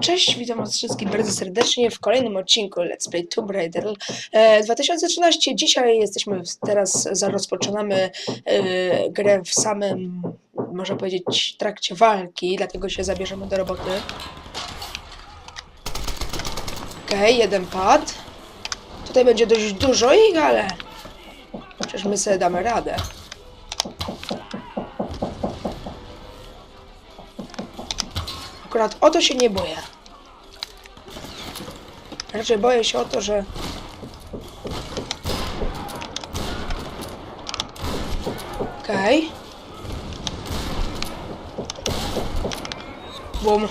Cześć, witam was wszystkich bardzo serdecznie w kolejnym odcinku Let's Play Tomb Raider e, 2013. Dzisiaj jesteśmy, teraz rozpoczynamy e, grę w samym, można powiedzieć, trakcie walki, dlatego się zabierzemy do roboty. Okej, jeden pad. Tutaj będzie dość dużo ich, ale przecież my sobie damy radę. Akurat o to się nie boję. Raczej boję się o to, że. Okej. Bum.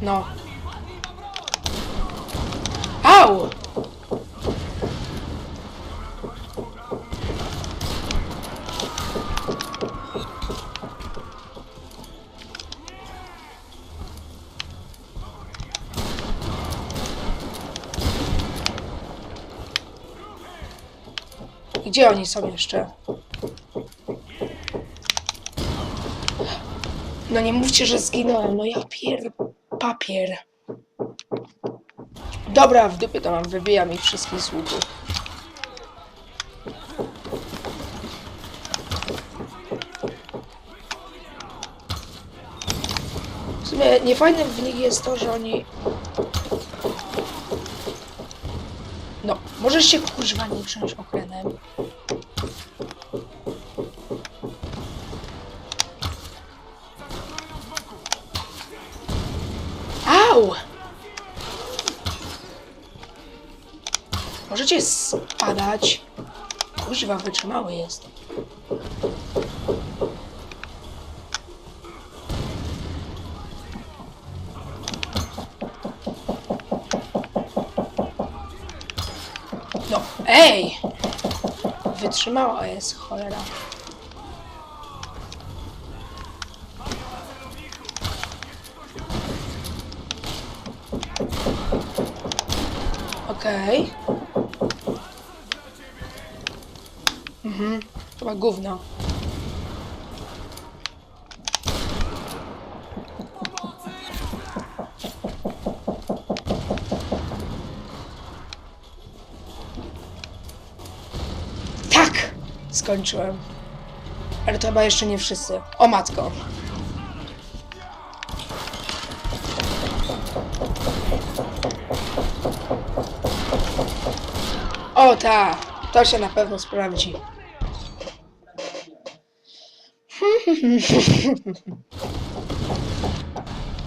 No. Gdzie oni są jeszcze? No nie mówcie, że zginąłem. No ja pier... papier. Dobra, w dupie to mam. Wybijam ich wszystkich z. W sumie niefajne w nich jest to, że oni... No, możesz się kurwa nie wziąć okrenem. Możecie spadać. Kuźwa, wytrzymały jest. No, ej! Wytrzymała jest, cholera. Okej. Mhm, chyba gówno. Tak! Skończyłem. Ale to chyba jeszcze nie wszyscy. O matko. O ta! To się na pewno sprawdzi.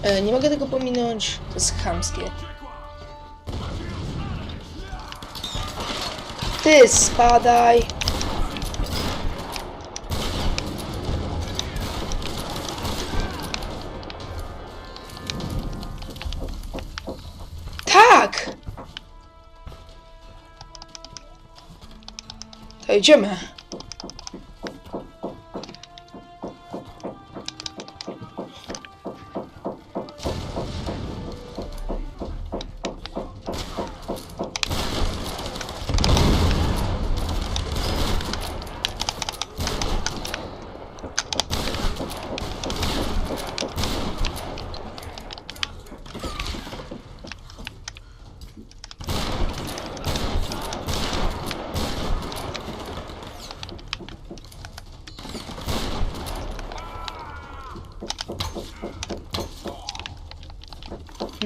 E, nie mogę tego pominąć. To jest chamskie. Ty spadaj. Tak! To idziemy.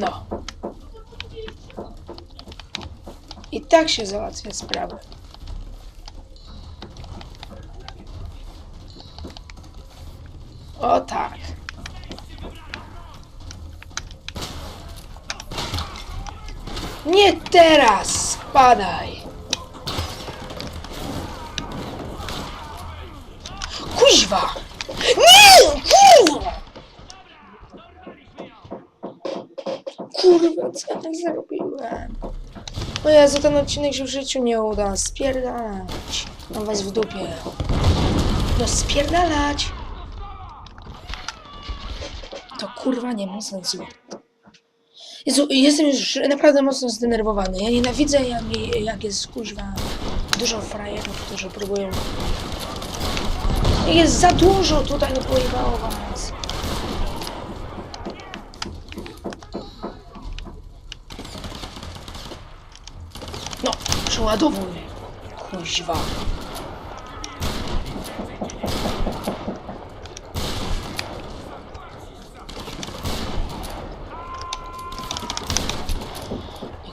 No. I tak się załatwia sprawę. O tak. Nie teraz! Spadaj! Kurwa, ja zrobiłem? O Jezu, ten odcinek się w życiu nie uda. Spierdalać. Mam was w dupie. No spierdalać! To kurwa nie ma sensu. Jezu, jestem już naprawdę mocno zdenerwowany. Ja nienawidzę jak, jak jest kuźwa dużo frajerów, którzy próbują... Jest za dużo tutaj, no pojebało was. No, przeładowuj. Kuźwa.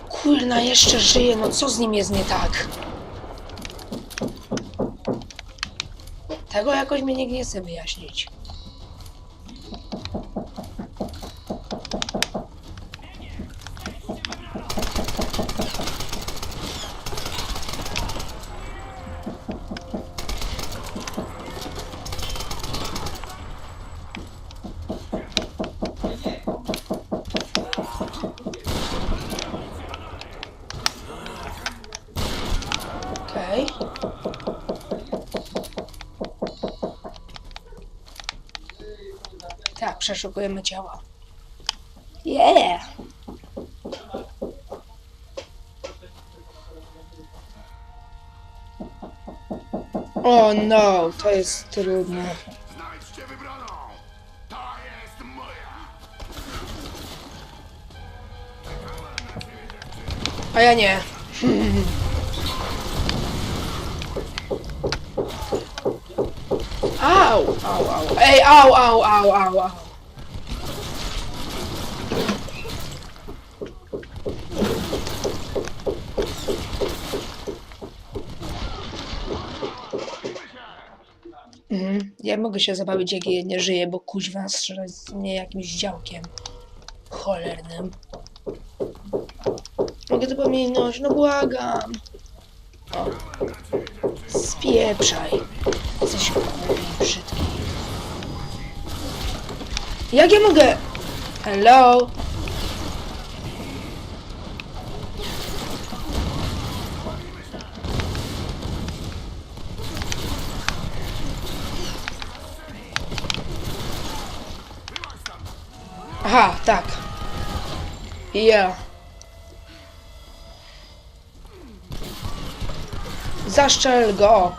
Kurna, jeszcze żyje, no co z nim jest nie tak? Tego jakoś mnie nikt nie chce wyjaśnić. Okej. Tak, przeszukujemy ciała. Yeah! O no, to jest trudne. Znajdźcie wybraną! To jest moja! A ja nie. Au, au, au. Ej, au, au, au, au, au. Mhm. Ja mogę się zabawić, jak je nie żyje, bo kuźwa strzela z mnie jakimś działkiem cholernym. Mogę to pominąć, no błagam. O. Spieprzaj. Jesteś głupi, brzydki. Jak ja mogę? Hello? Aha, tak. Ja. Zaszczel go.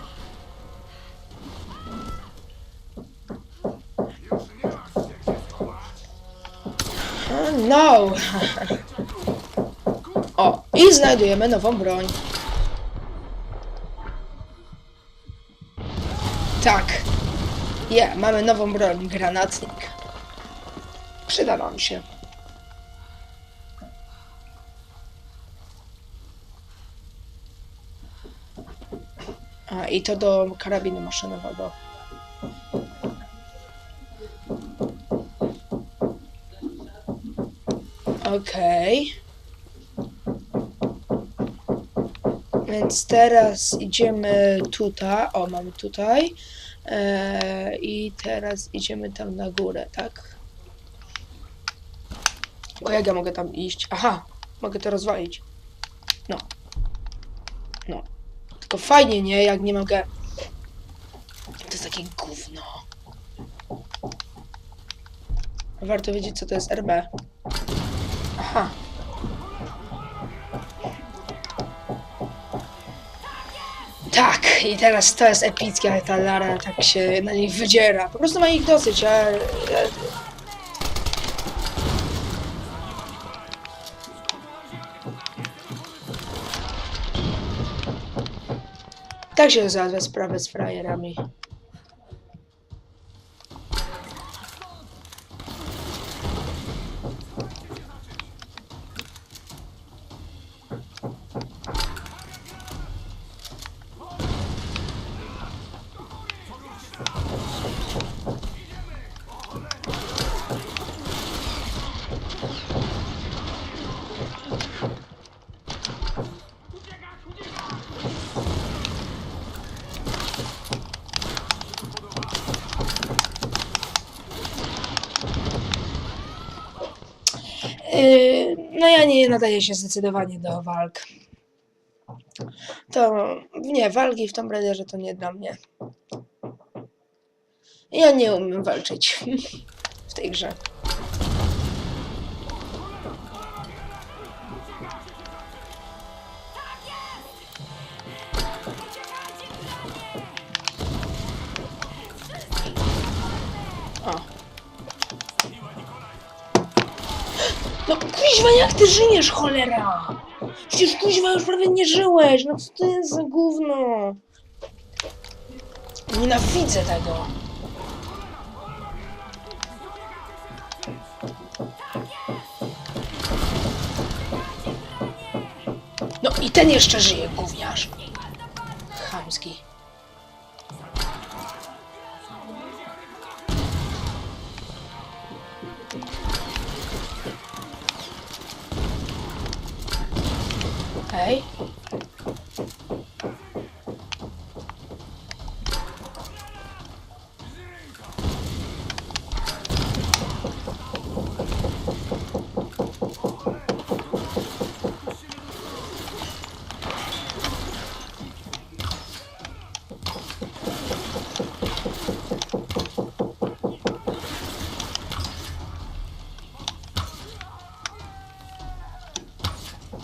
No. O, i znajdujemy nową broń. Tak. Je, mamy nową broń, granatnik. Przyda nam się. A, i to do karabinu maszynowego. Okej. Więc teraz idziemy tutaj. O, mamy tutaj. E, I teraz idziemy tam na górę, tak? Tylko jak ja mogę tam iść? Aha, mogę to rozwalić. No. No. Tylko fajnie, nie? Jak nie mogę... To jest takie gówno. Warto wiedzieć, co to jest RB. Aha. Tak, i teraz to jest epickie, jak ta Lara tak się na nich wydziera. Po prostu ma ich dosyć, a... tak się załatwia sprawę z frajerami. Yy, nie nadaję się zdecydowanie do walk. To nie, walki w Tomb Raiderze to nie dla mnie. Ja nie umiem walczyć w tej grze. Ty żyjesz, cholera? Przecież kuźwa już prawie nie żyłeś, no co to jest za gówno? Nienawidzę tego. No i ten jeszcze żyje, gówniarz. Chamski.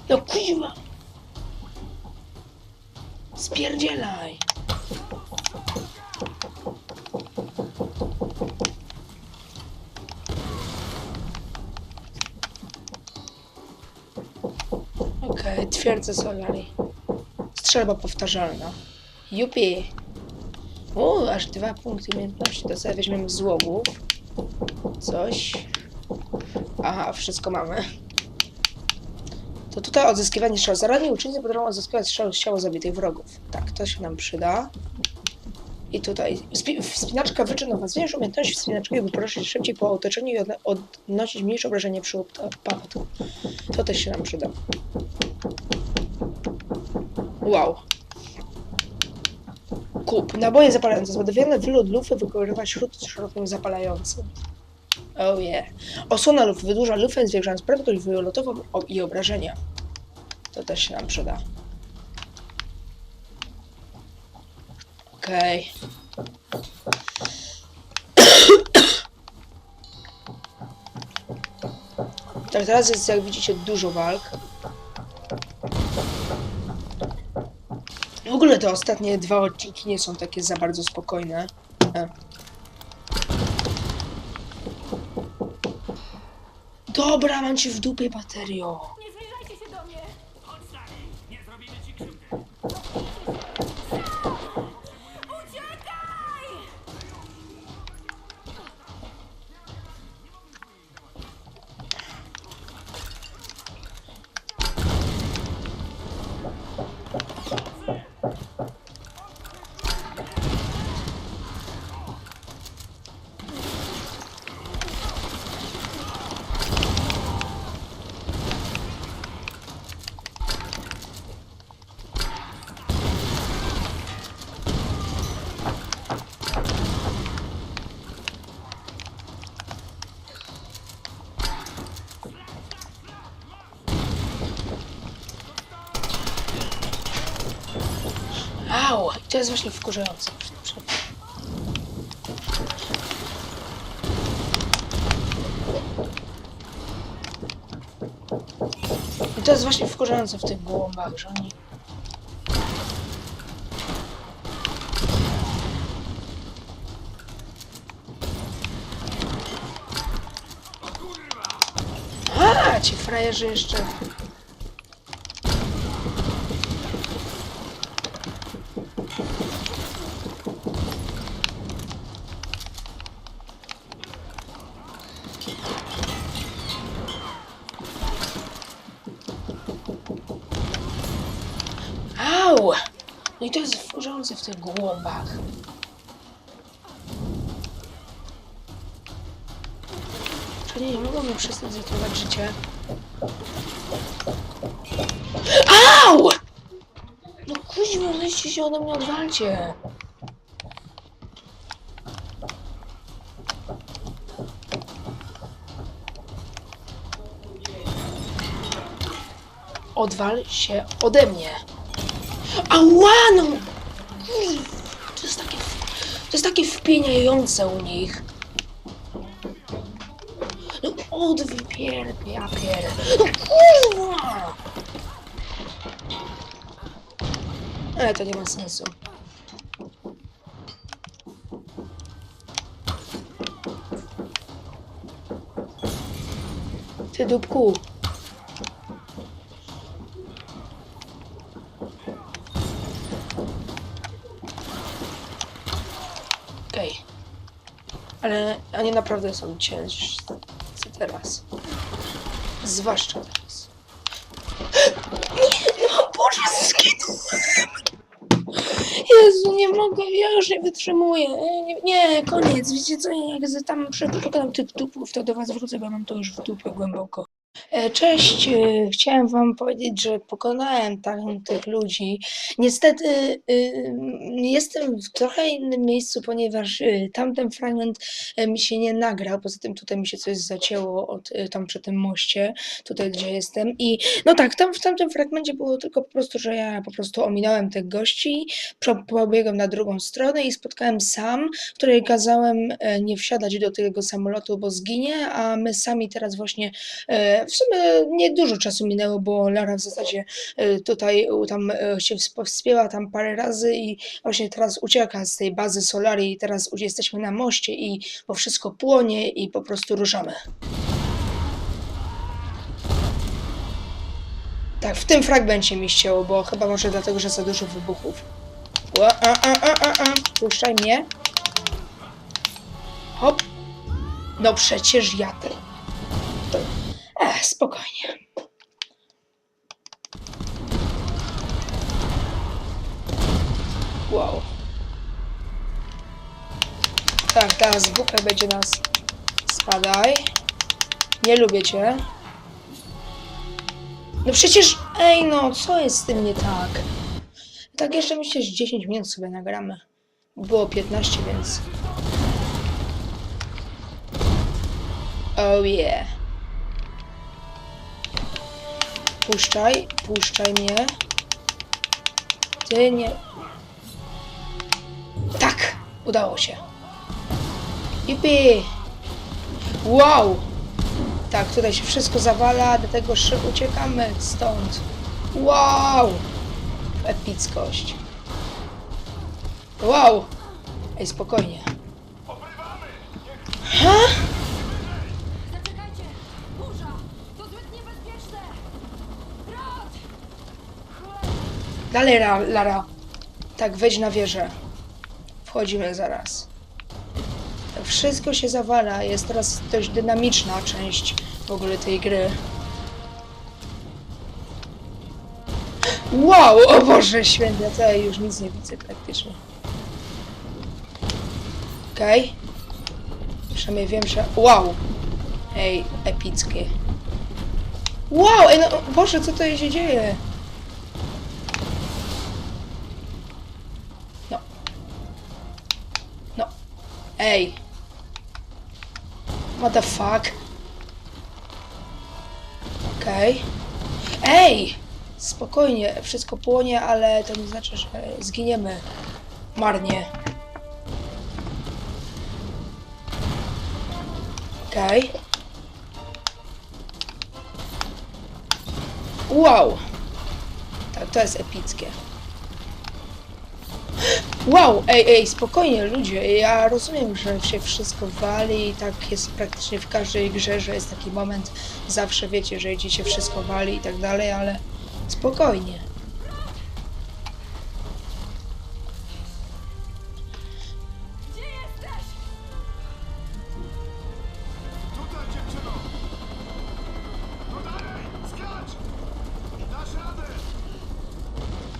No kuźwa. Spierdzielaj. Okej, twierdzę Solari. Strzelba powtarzalna. Jupi. O, aż dwa punkty umiejętności. To sobie weźmiemy złomu. Coś. Aha, wszystko mamy. To tutaj odzyskiwanie strzał. Zaradni uczestnicy potrafią odzyskiwać strzał z ciała zabitych wrogów. Tak, to się nam przyda. I tutaj spi wspinaczka wyczynowa. Zmieniasz umiejętności wspinaczki, by poruszać się szybciej po otoczeniu i odnosić mniejsze obrażenie przy upadku. To też się nam przyda. Wow. Kup. Naboje zapalające. Zładowione wylot lufy wykonywać śród szerokim zapalającym. Oh yeah. Osłona lufy wydłuża lufę, zwiększając prędkość wylotową i obrażenia. To też się nam przyda. Okej. Tak, teraz jest, jak widzicie, dużo walk. W ogóle te ostatnie dwa odcinki nie są takie za bardzo spokojne. E. Dobra, mam cię w dupie, baterio. To jest właśnie wkurzające. I to jest właśnie wkurzające w tych gołąbach, że oni... A, ci frajerzy jeszcze... Au! No i to jest wkurzające w tych gołąbach. Czyli nie mogą mi przestać zatruwać życie. Au! No kuźwa, weźcie się ode mnie odwalcie. Odwal się ode mnie. Ała, no! To jest takie... To jest takie wpieniające u nich. No odwypier... Ja pier... No kurwa! Ale to nie ma sensu. Ty dupku. Okej. Ale oni naprawdę są ciężsi teraz. Zwłaszcza teraz. Nie, no Boże, zginąłem! Jezu, nie mogę, ja już nie wytrzymuję. Nie, nie koniec, wiecie co, jak tam przepokonam tych dupów, to do was wrócę, bo mam to już w dupie głęboko. E, Cześć, e, chciałem wam powiedzieć, że pokonałem tych ludzi. Niestety y, jestem w trochę innym miejscu, ponieważ tamten fragment e, mi się nie nagrał. Poza tym tutaj mi się coś zacięło od, tam przy tym moście, tutaj gdzie jestem. I no tak, tam w tamtym fragmencie było tylko po prostu, że ja po prostu ominąłem tych gości, pobiegłem na drugą stronę i spotkałem Sam, której kazałem e, nie wsiadać do tego samolotu, bo zginie, a my sami teraz właśnie e, w sumie niedużo czasu minęło, bo Lara w zasadzie e, tutaj u- tam e, się wsp- wspięła tam parę razy i właśnie teraz ucieka z tej bazy Solari i teraz jesteśmy na moście i bo wszystko płonie i po prostu ruszamy. Tak, w tym fragmencie mi ścięło, bo chyba może dlatego, że za dużo wybuchów. Ła, a, a, a, a, a. Puszczaj mnie. Hop. No przecież ja ty. Ech, spokojnie. Wow. Tak, teraz WP będzie nas. Spadaj. Nie lubię cię. No przecież, ej no, co jest z tym nie tak? Tak jeszcze myślę, że 10 minut sobie nagramy. Było 15, więc... Oh yeah. Puszczaj, puszczaj mnie. Ty nie... Tak! Udało się. Jupi! Wow! Tak, tutaj się wszystko zawala, dlatego uciekamy stąd. Wow! Epickość. Wow! Ej, spokojnie. Dalej, Ra- Lara. Tak, wejdź na wieżę. Wchodzimy zaraz. Tak, wszystko się zawala. Jest teraz dość dynamiczna część w ogóle tej gry. Wow! O Boże święty, ja tutaj już nic nie widzę praktycznie. Okej. Przynajmniej wiem, że... Wow! Ej, epickie. Wow! Ej, no, Boże, co tutaj się dzieje? Ej. What the fuck? Okej. Ej! Spokojnie, wszystko płonie, ale to nie znaczy, że zginiemy marnie. Okej. Wow! Tak, to jest epickie. Wow, ej, ej, spokojnie ludzie, ja rozumiem, że się wszystko wali i tak jest praktycznie w każdej grze, że jest taki moment, zawsze wiecie, że idzie się wszystko wali i tak dalej, ale spokojnie.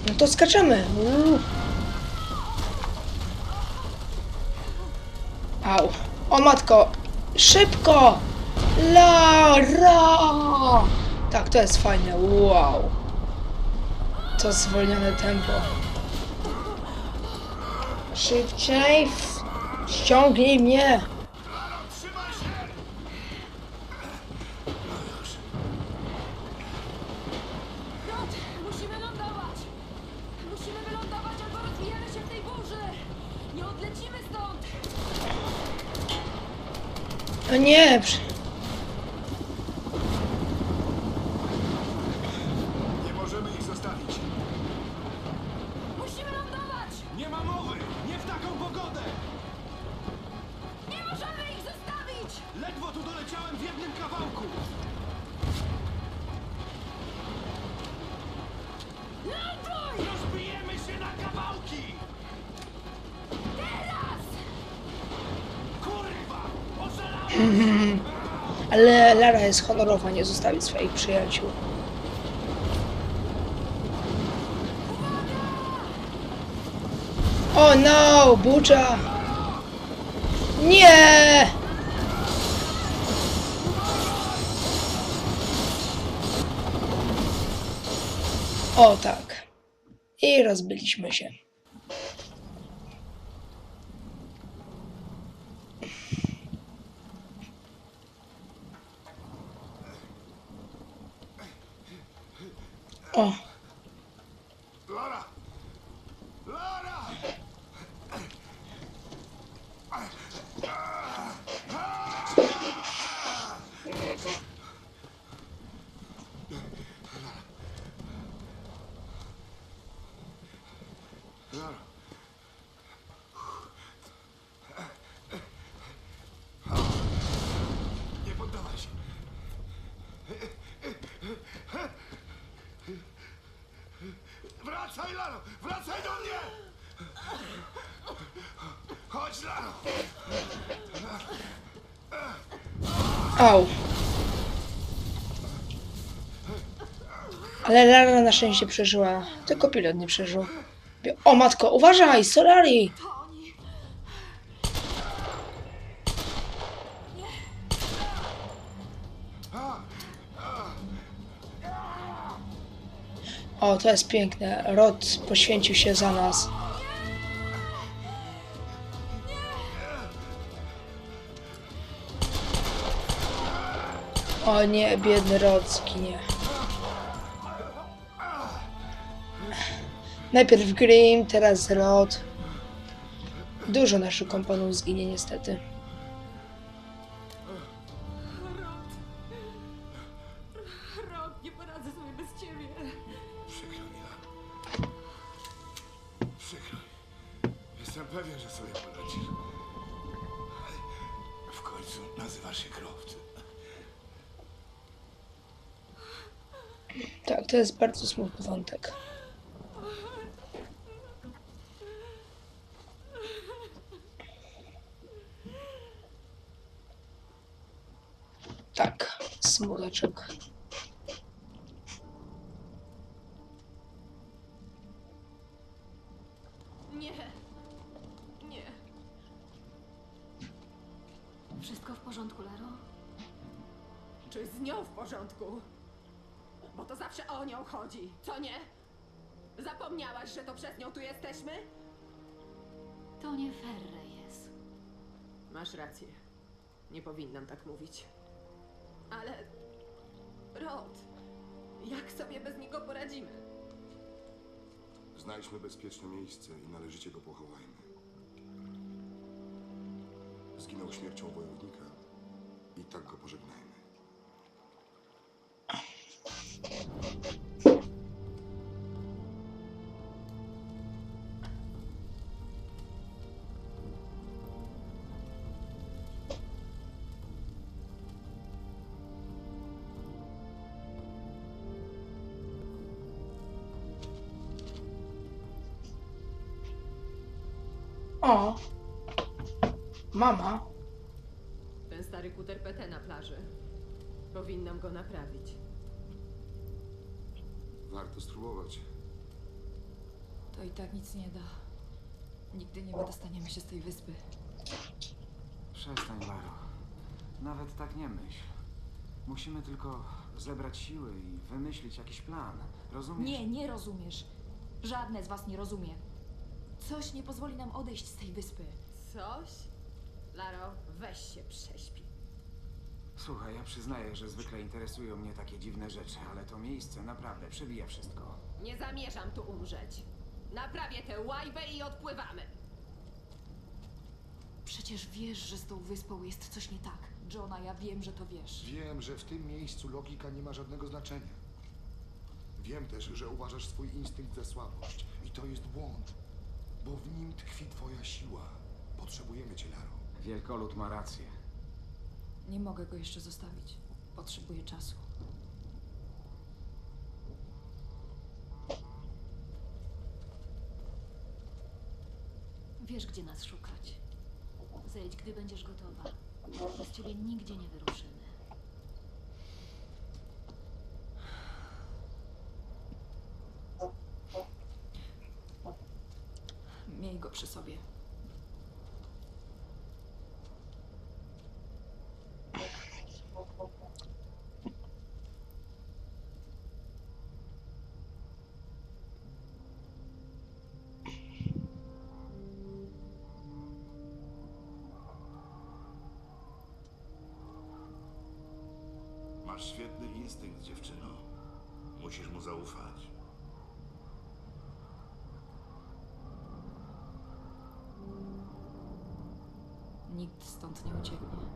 No to skaczemy. Uuu. Au. O matko, szybko! Lara! Tak, to jest fajne, wow. To zwolnione tempo. Szybciej, ściągnij mnie. Jest honorowa, nie zostawi swoich przyjaciół. O no, bucza! Nie! O tak. I rozbyliśmy się. O, Lara! Lara! Lara! Nie poddawaj się! Wracaj, Laro! Wracaj do mnie! Chodź, Laro! Au. Ale Lara na szczęście przeżyła. Tylko pilot nie przeżył. O matko, uważaj, Solari! O, to jest piękne. Rod poświęcił się za nas. O nie, biedny Rod zginie. Najpierw Grim, teraz Rod. Dużo naszych kompanów zginie niestety. Rok, nie poradzę sobie bez ciebie. Przykro mi. Przykro mi. Jestem pewien, że sobie poradzisz. W końcu nazywasz się Croft. Tak, to jest bardzo smutny wątek. Tak, smuteczek. Chodzi, co nie? Zapomniałaś, że to przez nią tu jesteśmy? To nie fair, Reyes. Masz rację. Nie powinnam tak mówić. Ale. Rod, jak sobie bez niego poradzimy? Znajdźmy bezpieczne miejsce i należycie go pochowajmy. Zginął śmiercią wojownika i tak go pożegnajmy. O! Mama. Ten stary kuter PT na plaży. Powinnam go naprawić. Warto spróbować. To i tak nic nie da. Nigdy nie wydostaniemy się z tej wyspy. Przestań, Laro. Nawet tak nie myśl. Musimy tylko zebrać siły i wymyślić jakiś plan. Rozumiesz? Nie, nie rozumiesz. Żadne z was nie rozumie. Coś nie pozwoli nam odejść z tej wyspy. Coś? Laro, weź się prześpi. Słuchaj, ja przyznaję, że zwykle interesują mnie takie dziwne rzeczy, ale to miejsce naprawdę przebija wszystko. Nie zamierzam tu umrzeć. Naprawię tę łajbę i odpływamy. Przecież wiesz, że z tą wyspą jest coś nie tak. Johna, ja wiem, że to wiesz. Wiem, że w tym miejscu logika nie ma żadnego znaczenia. Wiem też, że uważasz swój instynkt za słabość i to jest błąd, bo w nim tkwi twoja siła. Potrzebujemy cię, Laro. Wielkolud ma rację. Nie mogę go jeszcze zostawić. Potrzebuję czasu. Wiesz, gdzie nas szukać. Zejdź, gdy będziesz gotowa. Bez ciebie nigdzie nie wyruszymy. Musisz mu zaufać. Nikt stąd nie ucieknie.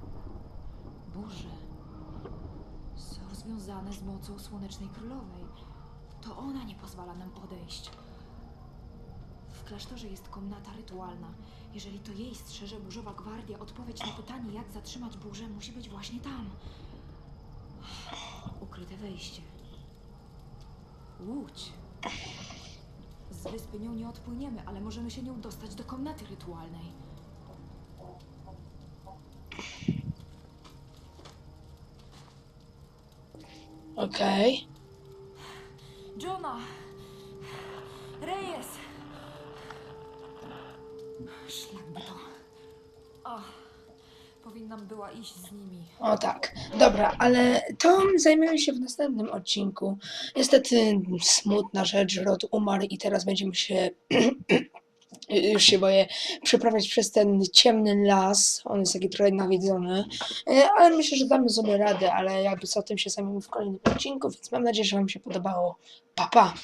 Burze są związane z mocą Słonecznej Królowej. To ona nie pozwala nam odejść. W klasztorze jest komnata rytualna. Jeżeli to jej strzeże burzowa gwardia, odpowiedź na pytanie, jak zatrzymać burzę, musi być właśnie tam. Ukryte wejście. Łódź. Z wyspy nią nie odpłyniemy, ale możemy się nią dostać do komnaty rytualnej. Okej. O tak, dobra, ale to zajmiemy się w następnym odcinku. Niestety smutna rzecz, Rod umarł i teraz będziemy się, już się boję, przeprawiać przez ten ciemny las. On jest taki trochę nawiedzony, E, ale myślę, że damy sobie radę, ale jakby co, tym się zajmiemy w kolejnym odcinku, więc mam nadzieję, że Wam się podobało. Pa, pa!